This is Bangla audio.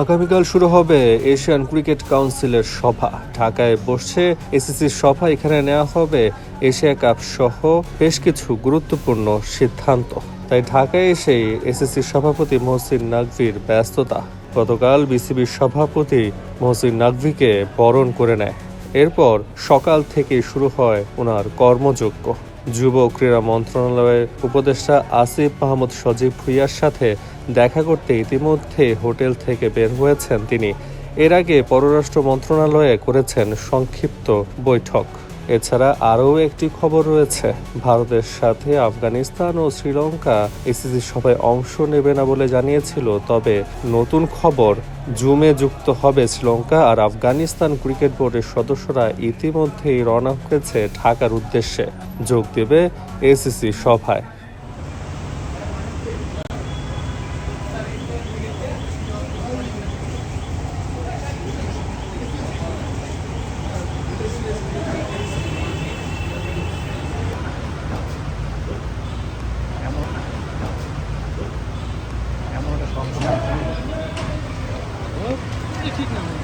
আগামীকাল শুরু হবে এশিয়ান ক্রিকেট কাউন্সিলের সভা। ঢাকায় বসছে এসিসির সভা, এখানে নেওয়া হবে এশিয়া কাপ সহ বেশ কিছু গুরুত্বপূর্ণ সিদ্ধান্ত। তাই ঢাকায় এসেই এসিসির সভাপতি মহসিন নাকভির ব্যস্ততা। গতকাল বিসিবির সভাপতি মহসিন নাকভিকে বরণ করে নেয়। এরপর সকাল থেকে শুরু হয় ওনার কর্মযজ্ঞ। যুব ক্রীড়া মন্ত্রণালয়ের উপদেষ্টা আসিফ মাহমুদ সজীব ভুইয়ার সাথে দেখা করতে ইতিমধ্যে হোটেল থেকে বের হয়েছেন তিনি। এর আগে পররাষ্ট্র মন্ত্রণালয়ে করেছেন সংক্ষিপ্ত বৈঠক। এছাড়া আরও একটি খবর রয়েছে। ভারতের সাথে আফগানিস্তান ও শ্রীলঙ্কা এসিসি সভায় অংশ নেবে না বলে জানিয়েছিল, তবে নতুন খবর, জুমে যুক্ত হবে শ্রীলঙ্কা আর আফগানিস্তান ক্রিকেট বোর্ডের সদস্যরা ইতিমধ্যেই রওনা হয়েছে ঢাকার উদ্দেশ্যে। যোগ দেবে এসিসি সভায়। ঠিক না।